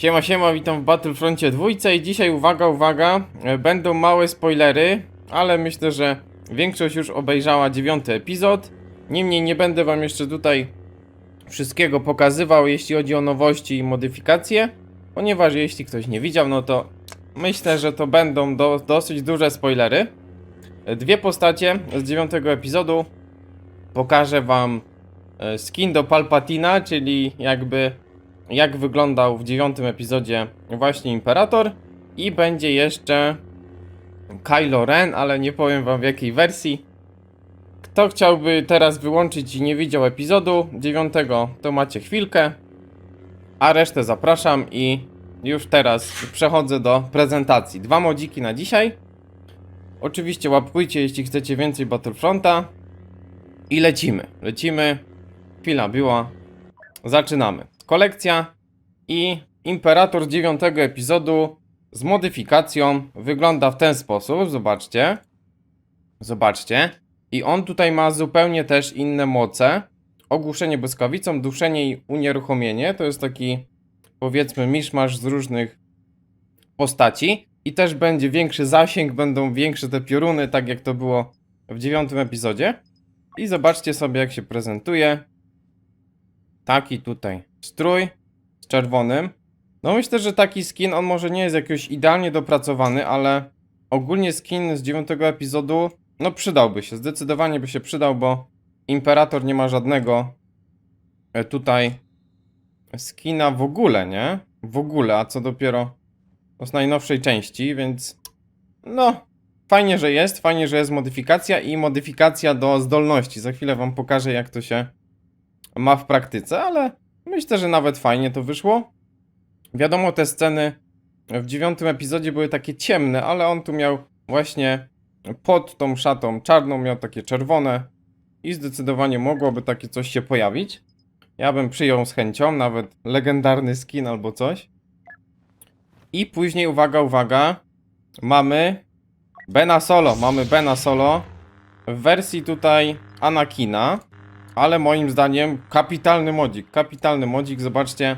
Siema, siema, witam w Battlefroncie dwójce i dzisiaj uwaga, uwaga, e, będą małe spoilery, ale myślę, że większość już obejrzała dziewiąty epizod. Niemniej nie będę wam jeszcze tutaj wszystkiego pokazywał, jeśli chodzi o nowości i modyfikacje, ponieważ jeśli ktoś nie widział, no to myślę, że to będą do, dosyć duże spoilery. E, Dwie postacie z dziewiątego epizodu. Pokażę wam e, skin do Palpatina, czyli jakby jak wyglądał w dziewiątym epizodzie właśnie Imperator i będzie jeszcze Kylo Ren, ale nie powiem wam w jakiej wersji. Kto chciałby teraz wyłączyć i nie widział epizodu dziewiątego, to macie chwilkę, a resztę zapraszam i już teraz przechodzę do prezentacji. Dwa modziki na dzisiaj. Oczywiście łapkujcie, jeśli chcecie więcej Battlefronta. I lecimy. Lecimy. Chwila była. Zaczynamy. Kolekcja i Imperator dziewiątego epizodu z modyfikacją wygląda w ten sposób. Zobaczcie. Zobaczcie. I on tutaj ma zupełnie też inne moce. Ogłuszenie błyskawicą, duszenie i unieruchomienie. To jest taki powiedzmy miszmasz z różnych postaci. I też będzie większy zasięg, będą większe te pioruny, tak jak to było w dziewiątym epizodzie. I zobaczcie sobie jak się prezentuje. Taki tutaj strój z czerwonym. No myślę, że taki skin, on może nie jest jakoś idealnie dopracowany, ale ogólnie skin z dziewiątego epizodu, no przydałby się, zdecydowanie by się przydał, bo Imperator nie ma żadnego e, tutaj skina w ogóle, nie? W ogóle, a co dopiero z najnowszej części, więc no, fajnie, że jest, fajnie, że jest modyfikacja i modyfikacja do zdolności. Za chwilę wam pokażę, jak to się ma w praktyce, ale myślę, że nawet fajnie to wyszło. Wiadomo, te sceny w dziewiątym epizodzie były takie ciemne, ale on tu miał właśnie pod tą szatą czarną, miał takie czerwone i zdecydowanie mogłoby takie coś się pojawić. Ja bym przyjął z chęcią, nawet legendarny skin albo coś. I później, uwaga, uwaga, mamy Bena Solo, mamy Bena Solo w wersji tutaj Anakina, ale moim zdaniem kapitalny modzik, kapitalny modzik, zobaczcie,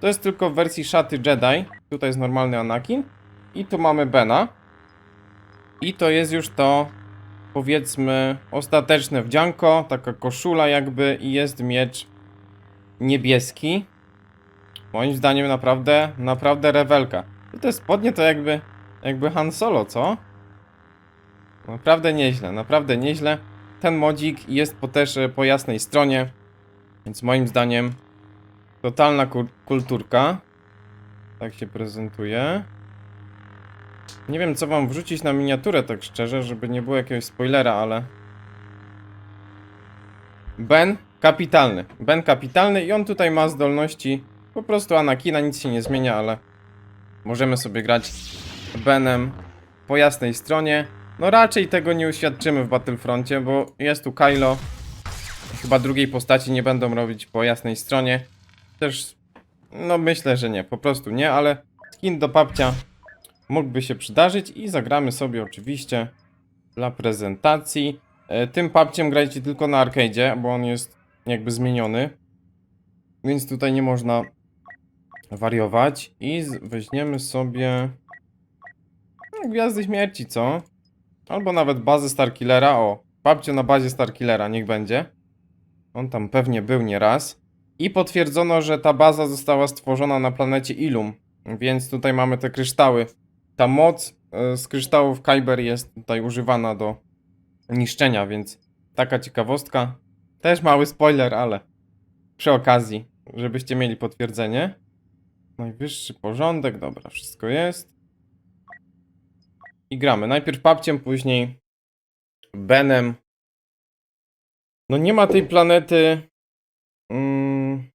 to jest tylko w wersji szaty Jedi, tutaj jest normalny Anakin i tu mamy Bena i to jest już to powiedzmy ostateczne wdzianko, taka koszula jakby i jest miecz niebieski, moim zdaniem naprawdę, naprawdę rewelka. I te spodnie to jakby, jakby Han Solo, co? Naprawdę nieźle, naprawdę nieźle. Ten modzik jest po też e, po jasnej stronie, więc moim zdaniem totalna ku- kulturka. Tak się prezentuje. Nie wiem co wam wrzucić na miniaturę tak szczerze, żeby nie było jakiegoś spoilera, ale... Ben kapitalny. Ben kapitalny i on tutaj ma zdolności po prostu Anakina, nic się nie zmienia, ale możemy sobie grać Benem po jasnej stronie. No raczej tego nie uświadczymy w Battlefroncie, bo jest tu Kylo. Chyba drugiej postaci nie będą robić po jasnej stronie. Też, no myślę, że nie, po prostu nie, ale skin do papcia mógłby się przydarzyć i zagramy sobie oczywiście dla prezentacji. E, Tym papciem grajcie tylko na arcade'zie, bo on jest jakby zmieniony. Więc tutaj nie można wariować. I weźmiemy sobie no, Gwiazdy Śmierci, co? Albo nawet bazę Starkillera. O, babcio na bazie Starkillera, niech będzie. On tam pewnie był nieraz. I potwierdzono, że ta baza została stworzona na planecie Ilum. Więc tutaj mamy te kryształy. Ta moc e, z kryształów Kyber jest tutaj używana do niszczenia, więc taka ciekawostka. Też mały spoiler, ale przy okazji, żebyście mieli potwierdzenie. Najwyższy porządek, dobra, wszystko jest. I gramy. Najpierw papciem, później Benem. No nie ma tej planety mm,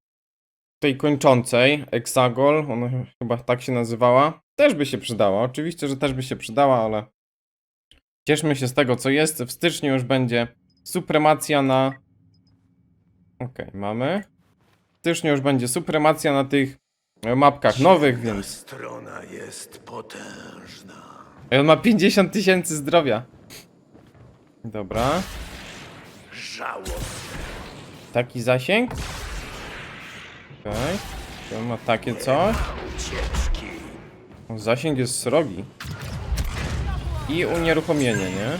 tej kończącej, Exagol, ona ch- chyba tak się nazywała. Też by się przydała, oczywiście, że też by się przydała, ale cieszmy się z tego, co jest. W styczniu już będzie supremacja na... Okej, mamy. W styczniu już będzie supremacja na tych mapkach nowych, więc... Strona jest potężna. Ej, On ma 50 tysięcy zdrowia. Dobra. Żałosna. Taki zasięg. Okej. To ma takie coś. Ucieczki. O, Zasięg jest srogi. I unieruchomienie, nie?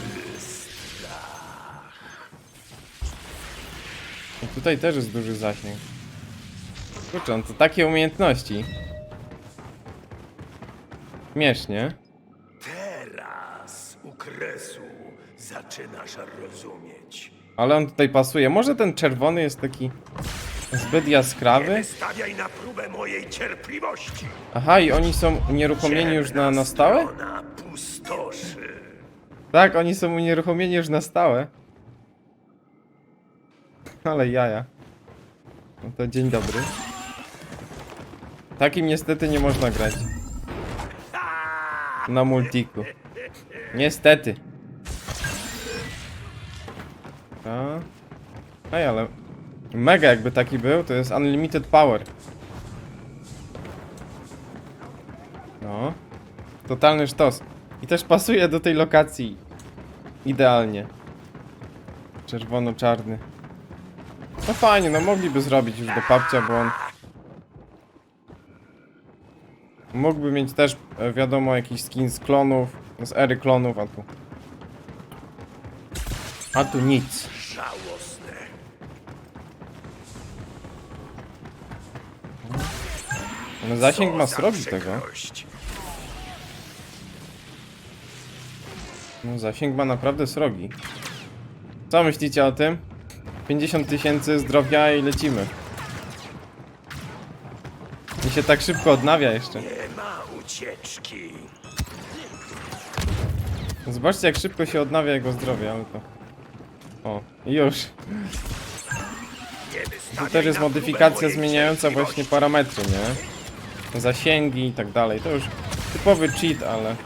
I tutaj też jest duży zasięg. Kurczę, on to takie umiejętności. Śmiesznie. Teraz u kresu zaczynasz rozumieć. Ale on tutaj pasuje. Może ten czerwony jest taki zbyt jaskrawy? Stawiaj na próbę mojej cierpliwości. Aha, i oni są unieruchomieni już na, na stałe? Pustoszy. Tak, oni są unieruchomieni już na stałe. Ale jaja. No to dzień dobry. Takim niestety nie można grać. Na multiku. Niestety. A. Ej, ale... Mega jakby taki był, to jest unlimited power. No. Totalny sztos. I też pasuje do tej lokacji. Idealnie. Czerwono-czarny. No fajnie, no mogliby zrobić już do papcia, bo on... Mógłby mieć też, e, wiadomo, jakiś skin z klonów, z ery klonów, a tu... A tu nic. Żałosne. No zasięg ma srogi tego. No zasięg ma naprawdę srogi. Co myślicie o tym? 50 tysięcy zdrowia i lecimy. Się tak szybko odnawia jeszcze. Nie ma ucieczki. Zobaczcie jak szybko się odnawia jego zdrowie, ale to... O, już. Wystawiaj też jest modyfikacja zmieniająca właśnie parametry, nie? Zasięgi i tak dalej. To już typowy cheat, ale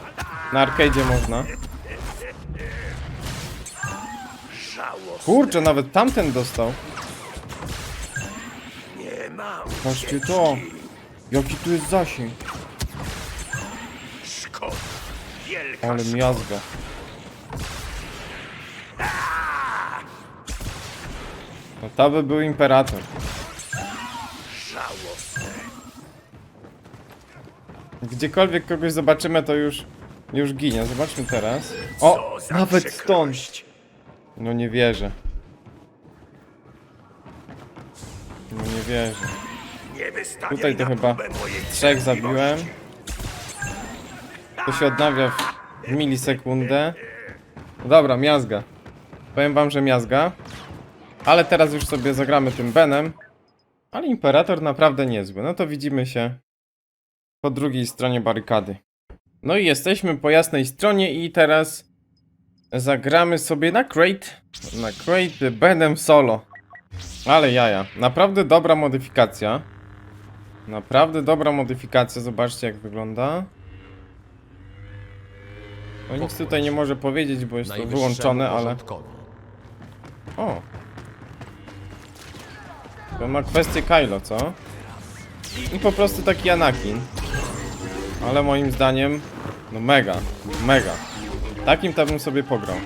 na arcade'zie można. Kurczę, nawet tamten dostał. Patrzcie to. Jaki tu jest zasięg. Szkoda. Wielka Ale miazga. No to by był imperator. Żałosne. Gdziekolwiek kogoś zobaczymy, to już, już ginie. Zobaczmy teraz. O, nawet stąd. No nie wierzę. No nie wierzę. Tutaj to chyba Trzech zabiłem. To się odnawia w, w milisekundę. Dobra, miazga. Powiem wam, że miazga. Ale teraz już sobie zagramy tym Benem. Ale Imperator naprawdę niezły. No to widzimy się po drugiej stronie barykady. No i jesteśmy po jasnej stronie i teraz zagramy sobie na Crate. Na Crate Benem solo. Ale jaja. Naprawdę dobra modyfikacja. Naprawdę dobra modyfikacja. Zobaczcie jak wygląda. No nic tutaj nie może powiedzieć, bo jest to wyłączone, ale... O! To ma kwestię Kylo, co? I po prostu taki Anakin. Ale moim zdaniem, no mega, mega. Takim to bym sobie pograł.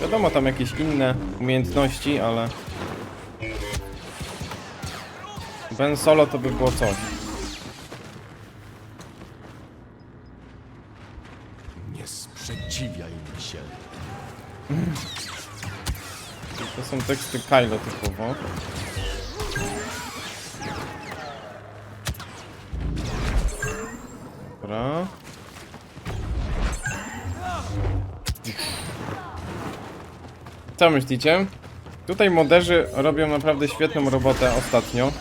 Wiadomo, tam jakieś inne umiejętności, ale... Ben Solo to by było coś. Nie sprzeciwiaj mi się. To są teksty Kylo typowo. Dobra. Co myślicie? Tutaj moderzy robią naprawdę świetną robotę ostatnio.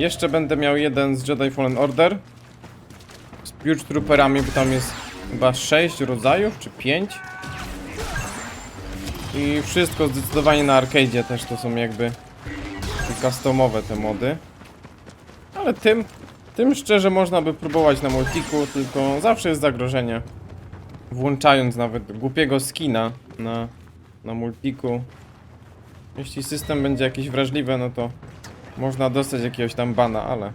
Jeszcze będę miał jeden z Jedi Fallen Order. Z Purge Trooperami, bo tam jest chyba 6 rodzajów, czy 5. I wszystko zdecydowanie na arcade'zie też to są jakby customowe te mody. Ale tym, tym szczerze można by próbować na multiku, tylko zawsze jest zagrożenie. Włączając nawet głupiego skina na, na multiku. Jeśli system będzie jakiś wrażliwy, no to można dostać jakiegoś tam bana, ale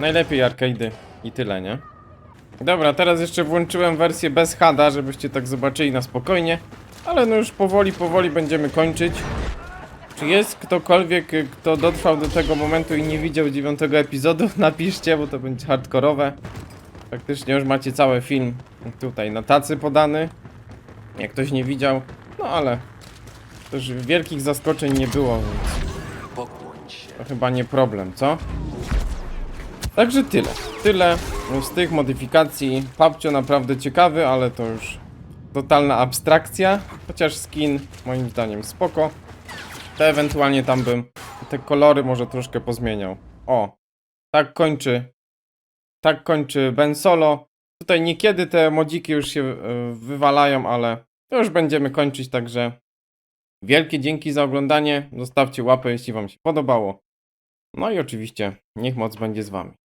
najlepiej arcade'y i tyle, nie? Dobra, teraz jeszcze włączyłem wersję bez HADa, żebyście tak zobaczyli na spokojnie. Ale no już powoli, powoli będziemy kończyć. Czy jest ktokolwiek, kto dotrwał do tego momentu i nie widział dziewiątego epizodu? Napiszcie, bo to będzie hardkorowe. Faktycznie już macie cały film tutaj na tacy podany. Jak ktoś nie widział, no ale też wielkich zaskoczeń nie było, więc chyba nie problem, co? Także tyle. Tyle z tych modyfikacji. Papcio naprawdę ciekawy, ale to już totalna abstrakcja. Chociaż skin moim zdaniem spoko. To ewentualnie tam bym te kolory może troszkę pozmieniał. O, tak kończy. Tak kończy Ben Solo. Tutaj niekiedy te modziki już się e, wywalają, ale to już będziemy kończyć, także wielkie dzięki za oglądanie. Zostawcie łapę, jeśli wam się podobało. No i oczywiście, niech moc będzie z wami.